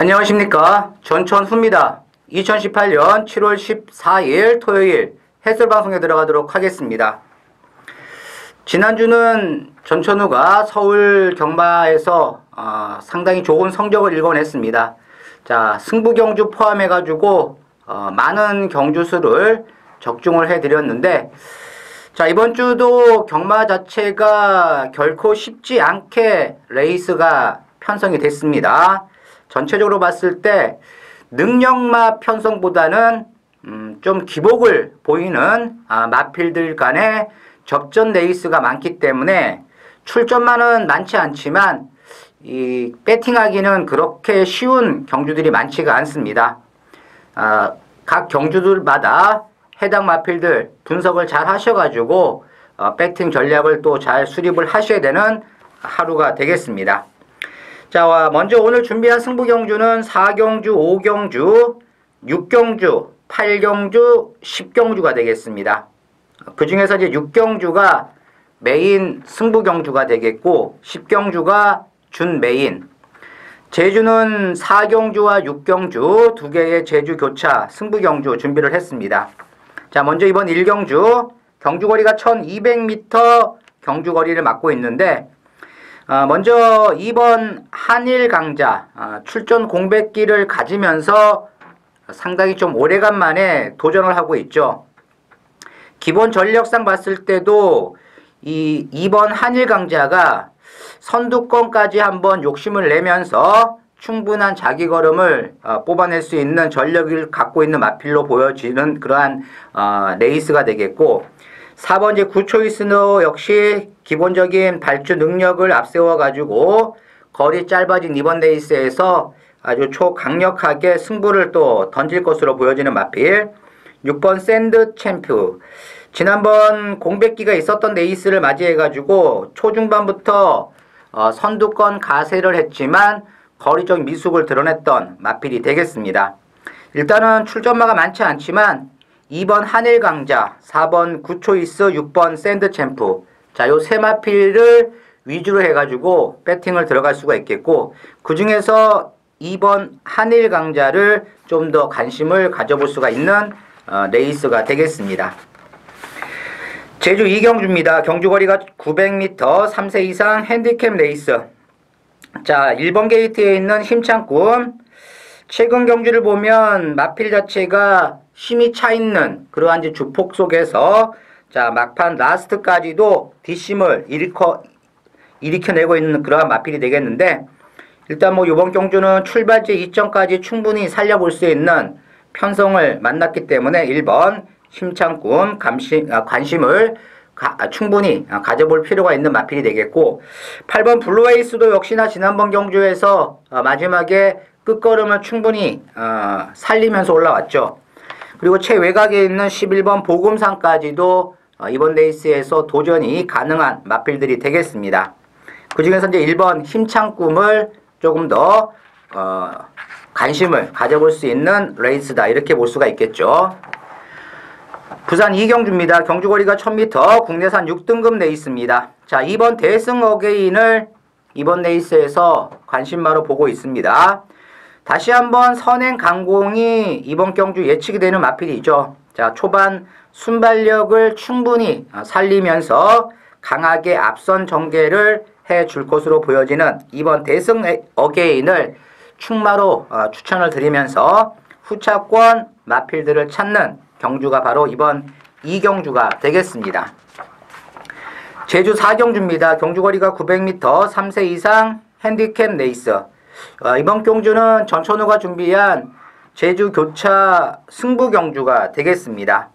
안녕하십니까 전천후입니다. 2018년 7월 14일 토요일 해설방송에 들어가도록 하겠습니다. 지난주는 전천후가 서울 경마에서 어, 상당히 좋은 성적을 일궈냈습니다. 자 승부 경주 포함해가지고 어, 많은 경주수를 적중을 해드렸는데 자 이번 주도 경마 자체가 결코 쉽지 않게 레이스가 편성이 됐습니다. 전체적으로 봤을 때 능력마 편성보다는 음, 좀 기복을 보이는 아, 마필들 간의 접전 레이스가 많기 때문에 출전만은 많지 않지만 이 배팅하기는 그렇게 쉬운 경주들이 많지가 않습니다. 아, 각 경주들마다 해당 마필들 분석을 잘 하셔가지고 어, 배팅 전략을 또 잘 수립을 하셔야 되는 하루가 되겠습니다. 자, 먼저 오늘 준비한 승부 경주는 4경주, 5경주, 6경주, 8경주, 10경주가 되겠습니다. 그 중에서 이제 6경주가 메인 승부 경주가 되겠고 10경주가 준 메인. 제주는 4경주와 6경주 두 개의 제주 교차 승부 경주 준비를 했습니다. 자, 먼저 이번 1경주 경주거리가 1200m 경주거리를 맡고 있는데 어, 먼저 2번 한일 강자 어, 출전 공백기를 가지면서 상당히 좀 오래간만에 도전을 하고 있죠. 기본 전력상 봤을 때도 이 2번 한일 강자가 선두권까지 한번 욕심을 내면서 충분한 자기 걸음을 어, 뽑아낼 수 있는 전력을 갖고 있는 마필로 보여지는 그러한 어, 레이스가 되겠고 4번째 구초이스노 역시 기본적인 발주 능력을 앞세워 가지고 거리 짧아진 이번 레이스에서 아주 초강력하게 승부를 또 던질 것으로 보여지는 마필. 6번 샌드 챔프. 지난번 공백기가 있었던 레이스를 맞이해 가지고 초중반부터 어, 선두권 가세를 했지만 거리적 미숙을 드러냈던 마필이 되겠습니다. 일단은 출전마가 많지 않지만 2번 한일강자, 4번 구초이스, 6번 샌드챔프 자, 요 세 마필을 위주로 해가지고 배팅을 들어갈 수가 있겠고 그 중에서 2번 한일 강자를 좀 더 관심을 가져볼 수가 있는 어, 레이스가 되겠습니다. 제주 이경주입니다. 경주거리가 900m 3세 이상 핸디캡 레이스 자 1번 게이트에 있는 힘찬꿈 최근 경주를 보면 마필 자체가 힘이 차 있는 그러한 주폭 속에서 자 막판 라스트까지도 뒷심을 일으켜 일으켜내고 있는 그러한 마필이 되겠는데 일단 뭐 이번 경주는 출발지 이점까지 충분히 살려볼 수 있는 편성을 만났기 때문에 1번 힘찬꿈 감심, 아, 관심을 가, 아, 충분히 아, 가져볼 필요가 있는 마필이 되겠고 8번 블루웨이스도 역시나 지난번 경주에서 아, 마지막에 끝걸음을 충분히 어, 살리면서 올라왔죠. 그리고 최외곽에 있는 11번 보금산까지도 어, 이번 레이스에서 도전이 가능한 마필들이 되겠습니다. 그 중에서 이제 1번 힘찬 꿈을 조금 더 어, 관심을 가져볼 수 있는 레이스다 이렇게 볼 수가 있겠죠. 부산 이경주입니다. 경주거리가 1000m 국내산 6등급 레이스입니다. 자, 이번 대승 어게인을 이번 레이스에서 관심마로 보고 있습니다. 다시 한번 선행 강공이 이번 경주 예측이 되는 마필이죠. 자, 초반 순발력을 충분히 살리면서 강하게 앞선 전개를 해 줄 것으로 보여지는 이번 대승 어게인을 충마로 어, 추천을 드리면서 후차권 마필들을 찾는 경주가 바로 이번 이경주가 되겠습니다. 제주 4경주입니다. 경주거리가 900m 3세 이상 핸디캡 레이스 어, 이번 경주는 전천후가 준비한 제주 교차 승부 경주가 되겠습니다.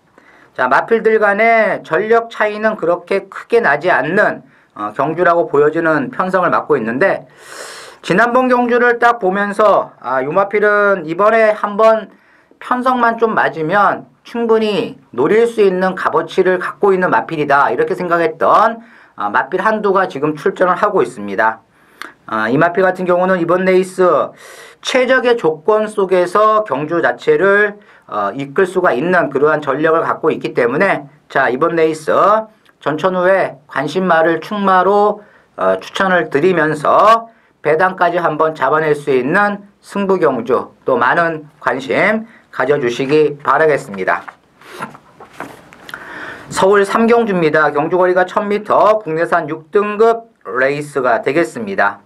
자 마필들 간의 전력 차이는 그렇게 크게 나지 않는 어, 경주라고 보여지는 편성을 맡고 있는데 지난번 경주를 딱 보면서 아, 유마필은 이번에 한번 편성만 좀 맞으면 충분히 노릴 수 있는 값어치를 갖고 있는 마필이다 이렇게 생각했던 어, 마필 한두가 지금 출전을 하고 있습니다. 어, 이 마필 같은 경우는 이번 레이스 최적의 조건 속에서 경주 자체를 어, 이끌 수가 있는 그러한 전력을 갖고 있기 때문에 자 이번 레이스 전천후에 관심마를 충마로 어, 추천을 드리면서 배당까지 한번 잡아낼 수 있는 승부경주 또 많은 관심 가져주시기 바라겠습니다. 서울 삼경주입니다. 경주거리가 1000m 국내산 6등급 레이스가 되겠습니다.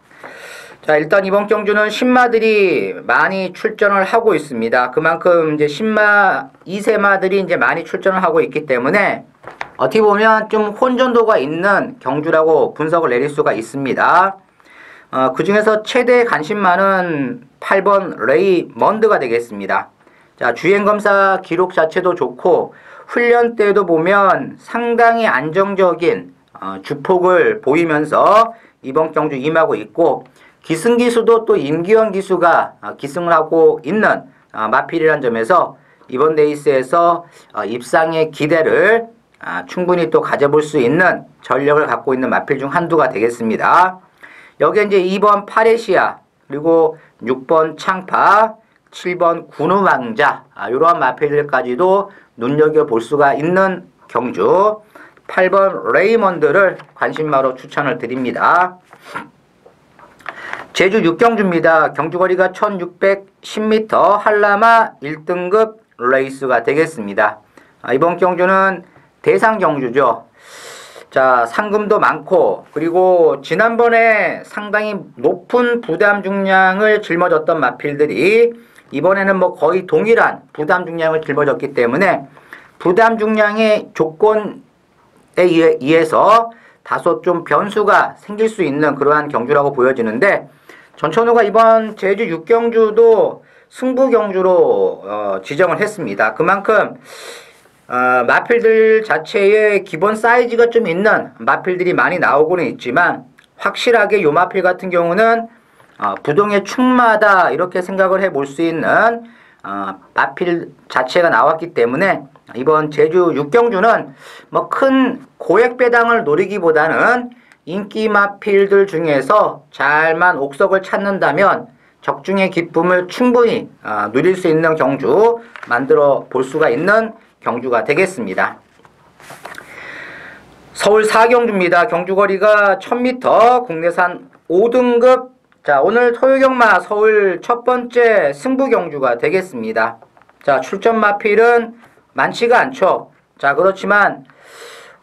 자, 일단 이번 경주는 신마들이 많이 출전을 하고 있습니다. 그만큼 이제 신마 2세마들이 이제 많이 출전을 하고 있기 때문에 어떻게 보면 좀 혼전도가 있는 경주라고 분석을 내릴 수가 있습니다. 어, 그 중에서 최대 관심 많은 8번 레이 먼드가 되겠습니다. 자, 주행검사 기록 자체도 좋고, 훈련 때도 보면 상당히 안정적인 어, 주폭을 보이면서 이번 경주 임하고 있고, 기승 기수도 또 임기원 기수가 어, 기승을 하고 있는 어, 마필이라는 점에서 이번 레이스에서 어, 입상의 기대를 아, 충분히 또 가져볼 수 있는 전력을 갖고 있는 마필 중 한두가 되겠습니다. 여기에 이제 2번 파레시아, 그리고 6번 창파, 7번 군우왕자, 아, 이러한 마필들까지도 눈여겨볼 수가 있는 경주, 8번 레이먼드를 관심마로 추천을 드립니다. 제주 6경주입니다. 경주거리가 1610m 한라마 1등급 레이스가 되겠습니다. 아, 이번 경주는 대상 경주죠. 자, 상금도 많고, 그리고 지난번에 상당히 높은 부담 중량을 짊어졌던 마필들이 이번에는 뭐 거의 동일한 부담 중량을 짊어졌기 때문에 부담 중량의 조건에 의해서 다소 좀 변수가 생길 수 있는 그러한 경주라고 보여지는데 전천후가 이번 제주 6경주도 승부 경주로 어, 지정을 했습니다. 그만큼 어, 마필들 자체의 기본 사이즈가 좀 있는 마필들이 많이 나오고는 있지만 확실하게 요 마필 같은 경우는 어, 부동의 충마다 이렇게 생각을 해볼 수 있는 어, 마필 자체가 나왔기 때문에 이번 제주 육경주는 뭐 큰 고액 배당을 노리기보다는 인기 마필들 중에서 잘만 옥석을 찾는다면 적중의 기쁨을 충분히 어, 누릴 수 있는 경주 만들어 볼 수가 있는 경주가 되겠습니다. 서울 4경주입니다. 경주거리가 1000m 국내산 5등급 자 오늘 토요경마 서울 첫 번째 승부 경주가 되겠습니다. 자 출전 마필은 많지가 않죠. 자 그렇지만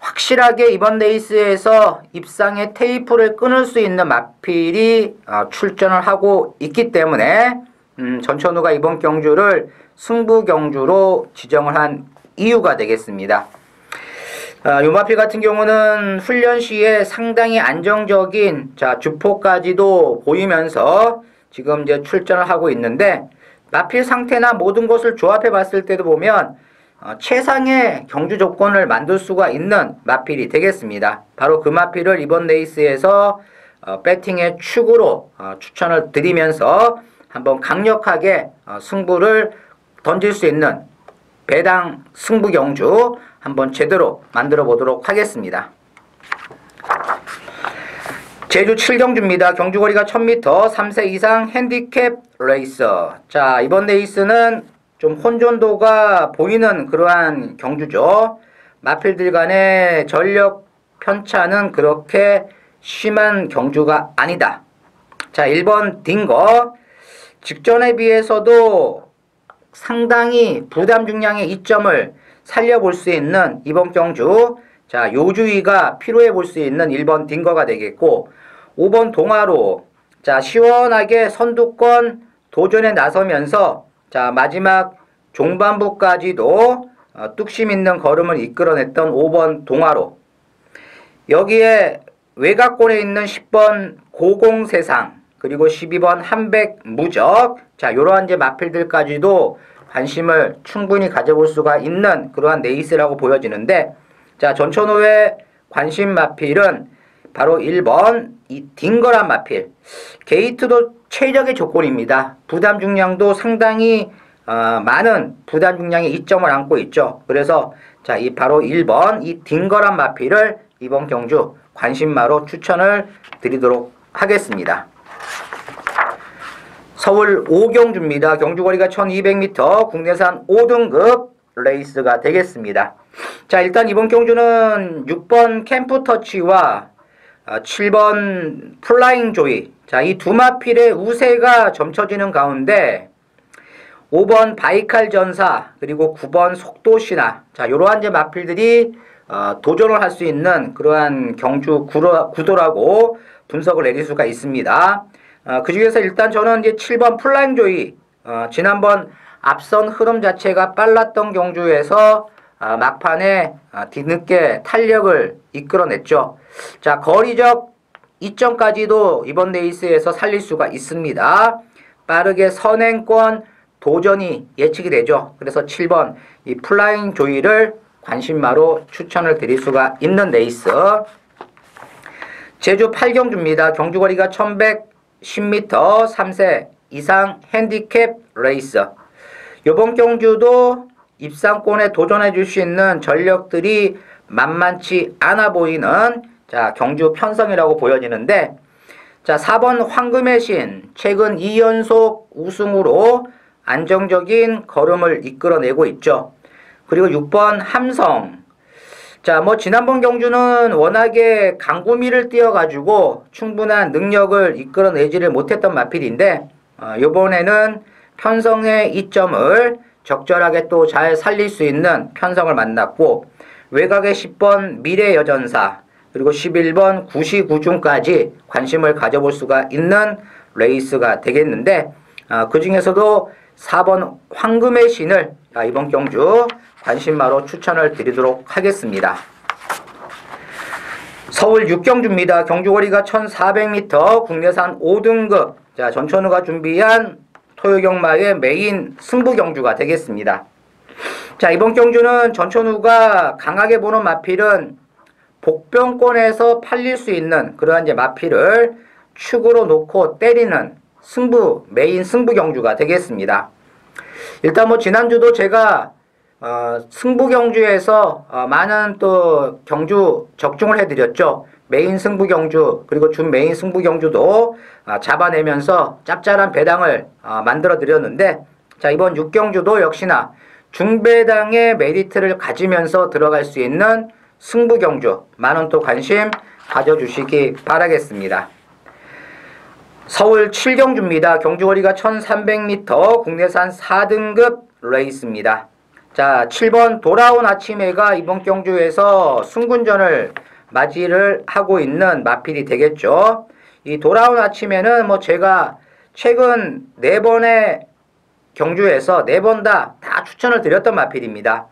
확실하게 이번 레이스에서 입상의 테이프를 끊을 수 있는 마필이 어, 출전을 하고 있기 때문에 음, 전천후가 이번 경주를 승부 경주로 지정을 한 이유가 되겠습니다. 아, 요마필 같은 경우는 훈련 시에 상당히 안정적인 자 주포까지도 보이면서 지금 이제 출전을 하고 있는데 마필 상태나 모든 것을 조합해 봤을 때도 보면 어, 최상의 경주 조건을 만들 수가 있는 마필이 되겠습니다. 바로 그 마필을 이번 레이스에서 어, 배팅의 축으로 어, 추천을 드리면서 한번 강력하게 어, 승부를 던질 수 있는 배당 승부 경주 한번 제대로 만들어 보도록 하겠습니다. 제주 7경주입니다. 경주거리가 1000m 3세 이상 핸디캡 레이서. 자, 이번 레이스는 좀 혼존도가 보이는 그러한 경주죠. 마필들 간의 전력 편차는 그렇게 심한 경주가 아니다. 자, 1번 딩거. 직전에 비해서도 상당히 부담 중량의 이점을 살려볼 수 있는 이번 경주 자 요주의가 필요해 볼 수 있는 1번 딩거가 되겠고 5번 동화로 자 시원하게 선두권 도전에 나서면서 자 마지막 종반부까지도 어, 뚝심 있는 걸음을 이끌어냈던 5번 동화로. 여기에 외곽권에 있는 10번 고공세상 그리고 12번 한백 무적 자 요러한 이제 마필들까지도 관심을 충분히 가져볼 수가 있는 그러한 레이스라고 보여지는데 자 전천후의 관심 마필은 바로 1번 이 딩거란 마필 게이트도 최적의 조건입니다. 부담 중량도 상당히 어, 많은 부담 중량의 이점을 안고 있죠. 그래서 자 이 바로 1번 이 딩거란 마필을 이번 경주 관심마로 추천을 드리도록 하겠습니다. 서울 5경주입니다. 경주거리가 1200m 국내산 5등급 레이스가 되겠습니다. 자 일단 이번 경주는 6번 캠프터치와 아, 7번 플라잉 조이. 자, 이 두 마필의 우세가 점쳐지는 가운데 5번 바이칼 전사 그리고 9번 속도 신화. 자, 요러한 이제 마필들이 어, 도전을 할 수 있는 그러한 경주 구로, 구도라고 분석을 내릴 수가 있습니다. 어, 그 중에서 일단 저는 이제 7번 플라잉 조이. 어, 지난번 앞선 흐름 자체가 빨랐던 경주에서 아, 막판에 아, 뒤늦게 탄력을 이끌어냈죠. 자, 거리적 이점까지도 이번 레이스에서 살릴 수가 있습니다. 빠르게 선행권 도전이 예측이 되죠. 그래서 7번 이 플라잉 조이를 관심마로 추천을 드릴 수가 있는 레이스. 제주 8경주입니다. 경주거리가 1110m 3세 이상 핸디캡 레이스. 이번 경주도 입상권에 도전해 줄 수 있는 전력들이 만만치 않아 보이는 자, 경주 편성이라고 보여지는데 자, 4번 황금의 신 최근 2연속 우승으로 안정적인 걸음을 이끌어내고 있죠. 그리고 6번 함성 자, 뭐 지난번 경주는 워낙에 강구미를 띄어가지고 충분한 능력을 이끌어내지를 못했던 마필인데 어, 이번에는 편성의 이점을 적절하게 또 잘 살릴 수 있는 편성을 만났고 외곽의 10번 미래여전사 그리고 11번 구시구중까지 관심을 가져볼 수가 있는 레이스가 되겠는데 아, 그 중에서도 4번 황금의 신을 아, 이번 경주 관심마로 추천을 드리도록 하겠습니다. 서울 6경주입니다. 경주거리가 1400m 국내산 5등급 자 전천후가 준비한 토요경마의 메인 승부 경주가 되겠습니다. 자, 이번 경주는 전천후가 강하게 보는 마필은 복병권에서 팔릴 수 있는 그러한 이제 마필을 축으로 놓고 때리는 승부, 메인 승부 경주가 되겠습니다. 일단 뭐 지난주도 제가 어, 승부 경주에서 어, 많은 또 경주 적중을 해드렸죠. 메인 승부 경주 그리고 준 메인 승부 경주도 아, 잡아내면서 짭짤한 배당을 아, 만들어 드렸는데 자 이번 6경주도 역시나 중배당의 메리트를 가지면서 들어갈 수 있는 승부 경주 많은 또 관심 가져주시기 바라겠습니다. 서울 7경주입니다. 경주거리가 1300m 국내산 4등급 레이스입니다. 자 7번 돌아온 아침에가 이번 경주에서 승군전을 맞이를 하고 있는 마필이 되겠죠. 이 돌아온 아침에는 뭐 제가 최근 네 번의 경주에서 네 번 다 다 추천을 드렸던 마필입니다.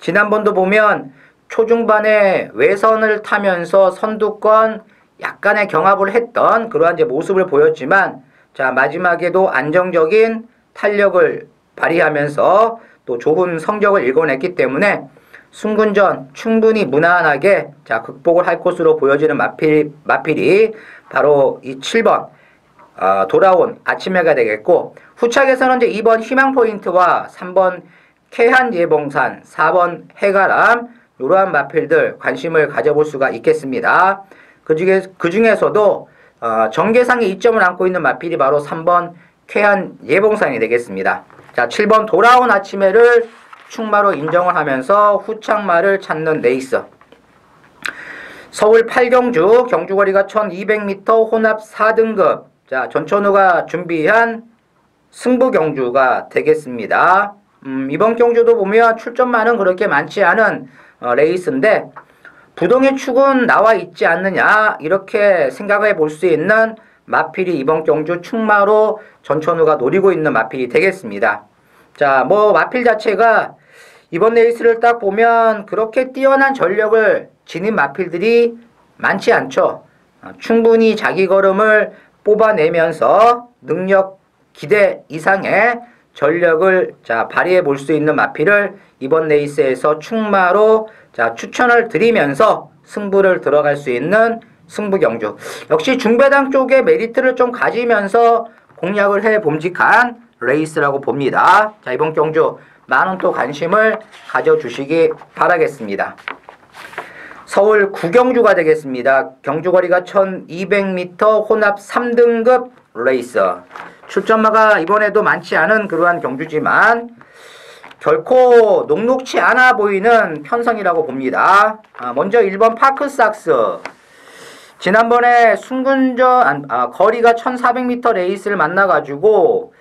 지난번도 보면 초중반에 외선을 타면서 선두권 약간의 경합을 했던 그러한 이제 모습을 보였지만 자 마지막에도 안정적인 탄력을 발휘하면서 또 좋은 성적을 읽어냈기 때문에 순군전 충분히 무난하게 자 극복을 할 것으로 보여지는 마필, 마필이 바로 이 7번 어, 돌아온 아침해가 되겠고 후착에서는 이제 2번 희망포인트와 3번 캐한 예봉산, 4번 해가람 이러한 마필들 관심을 가져볼 수가 있겠습니다. 그 중에 그 중에서도 어, 정계상의 이점을 안고 있는 마필이 바로 3번 쾌한 예봉산이 되겠습니다. 자, 7번 돌아온 아침에를 충마로 인정을 하면서 후창마를 찾는 레이스. 서울 8경주 경주거리가 1200m 혼합 4등급 자 전천후가 준비한 승부 경주가 되겠습니다. 음, 이번 경주도 보면 출전만은 그렇게 많지 않은 어, 레이스인데 부동의 축은 나와 있지 않느냐 이렇게 생각해 볼 수 있는 마필이 이번 경주 충마로 전천후가 노리고 있는 마필이 되겠습니다. 자, 뭐 마필 자체가 이번 레이스를 딱 보면 그렇게 뛰어난 전력을 지닌 마필들이 많지 않죠. 어, 충분히 자기 걸음을 뽑아내면서 능력 기대 이상의 전력을 자 발휘해 볼 수 있는 마필을 이번 레이스에서 충마로 자 추천을 드리면서 승부를 들어갈 수 있는 승부 경주. 역시 중배당 쪽에 메리트를 좀 가지면서 공략을 해 봄직한 레이스라고 봅니다. 자 이번 경주 많은 또 관심을 가져주시기 바라겠습니다. 서울 구경주가 되겠습니다. 경주거리가 1200m 혼합 3등급 레이스. 출전마가 이번에도 많지 않은 그러한 경주지만 결코 녹록치 않아 보이는 편성이라고 봅니다. 아, 먼저 1번 파크삭스. 지난번에 순군전 아, 거리가 1400m 레이스를 만나가지고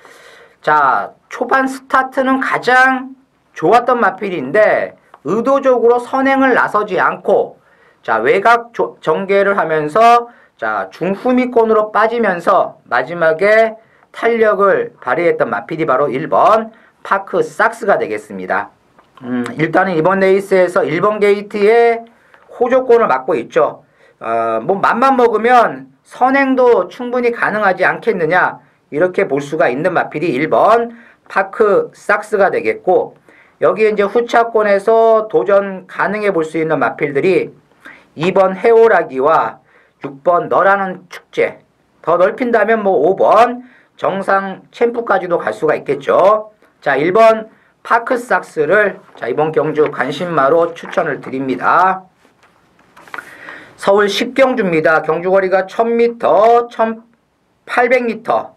자 초반 스타트는 가장 좋았던 마필인데 의도적으로 선행을 나서지 않고 자 외곽 조, 전개를 하면서 자 중후미권으로 빠지면서 마지막에 탄력을 발휘했던 마필이 바로 1번 파크 삭스가 되겠습니다. 음, 일단은 이번 레이스에서 1번 게이트에 호조권을 맡고 있죠. 어, 뭐 맘만 먹으면 선행도 충분히 가능하지 않겠느냐 이렇게 볼 수가 있는 마필이 1번 파크 삭스가 되겠고 여기에 이제 후차권에서 도전 가능해 볼 수 있는 마필들이 2번 해오라기와 6번 너라는 축제 더 넓힌다면 뭐 5번 정상 챔프까지도 갈 수가 있겠죠. 자 1번 파크 삭스를 자 이번 경주 관심마로 추천을 드립니다. 서울 10경주입니다. 경주거리가 1000m, 1800m,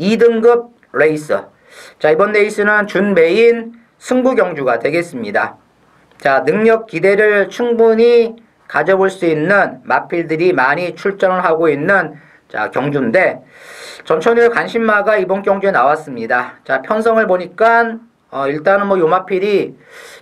2등급 레이스. 자, 이번 레이스는 준메인 승부 경주가 되겠습니다. 자, 능력 기대를 충분히 가져볼 수 있는 마필들이 많이 출전을 하고 있는 자, 경주인데 전천후의 관심마가 이번 경주에 나왔습니다. 자, 편성을 보니까 어, 일단은 뭐 요마필이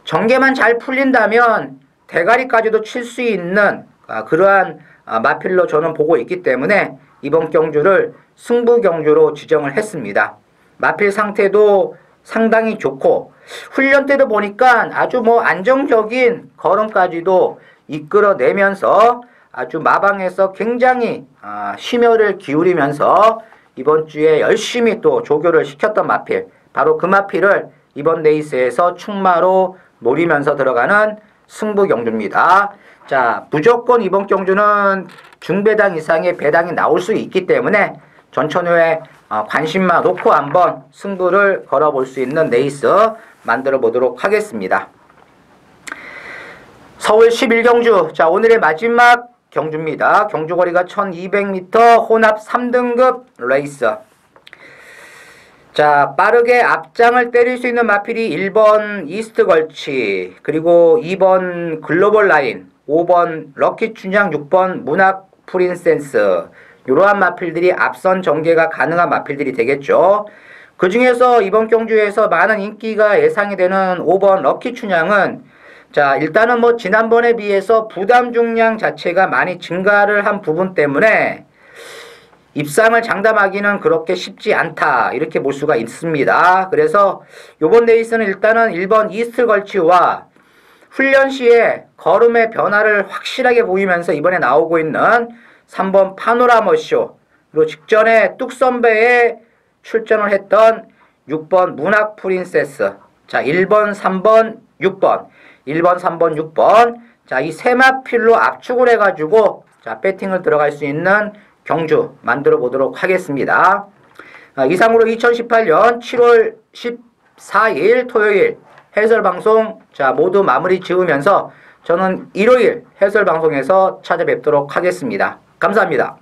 전개만 잘 풀린다면 대가리까지도 칠 수 있는 아, 그러한 아, 마필로 저는 보고 있기 때문에 이번 경주를 승부 경주로 지정을 했습니다. 마필 상태도 상당히 좋고 훈련 때도 보니까 아주 뭐 안정적인 걸음까지도 이끌어내면서 아주 마방에서 굉장히 아, 심혈을 기울이면서 이번 주에 열심히 또 조교를 시켰던 마필 바로 그 마필을 이번 레이스에서 충마로 노리면서 들어가는 승부 경주입니다. 자, 무조건 이번 경주는 중배당 이상의 배당이 나올 수 있기 때문에 전천후에 어, 관심만 놓고 한번 승부를 걸어볼 수 있는 레이스 만들어 보도록 하겠습니다. 서울 11경주. 자, 오늘의 마지막 경주입니다. 경주거리가 1200m 혼합 3등급 레이스. 자, 빠르게 앞장을 때릴 수 있는 마필이 1번 이스트 걸치, 그리고 2번 글로벌 라인, 5번 럭키 춘향, 6번 문학 프린센스. 이러한 마필들이 앞선 전개가 가능한 마필들이 되겠죠. 그 중에서 이번 경주에서 많은 인기가 예상이 되는 5번 럭키 춘향은 자, 일단은 뭐 지난번에 비해서 부담 중량 자체가 많이 증가를 한 부분 때문에 입상을 장담하기는 그렇게 쉽지 않다. 이렇게 볼 수가 있습니다. 그래서 요번 레이스는 일단은 1번 이스트 걸치와 훈련 시에 걸음의 변화를 확실하게 보이면서 이번에 나오고 있는 3번 파노라머쇼 그리고 직전에 뚝선배에 출전을 했던 6번 문학 프린세스 자 1번 3번 6번 1번 3번 6번 자 이 세마필로 압축을 해가지고 자 배팅을 들어갈 수 있는 경주 만들어 보도록 하겠습니다. 아, 이상으로 2018년 7월 14일 토요일 해설 방송 자 모두 마무리 지으면서 저는 일요일 해설 방송에서 찾아뵙도록 하겠습니다. 감사합니다.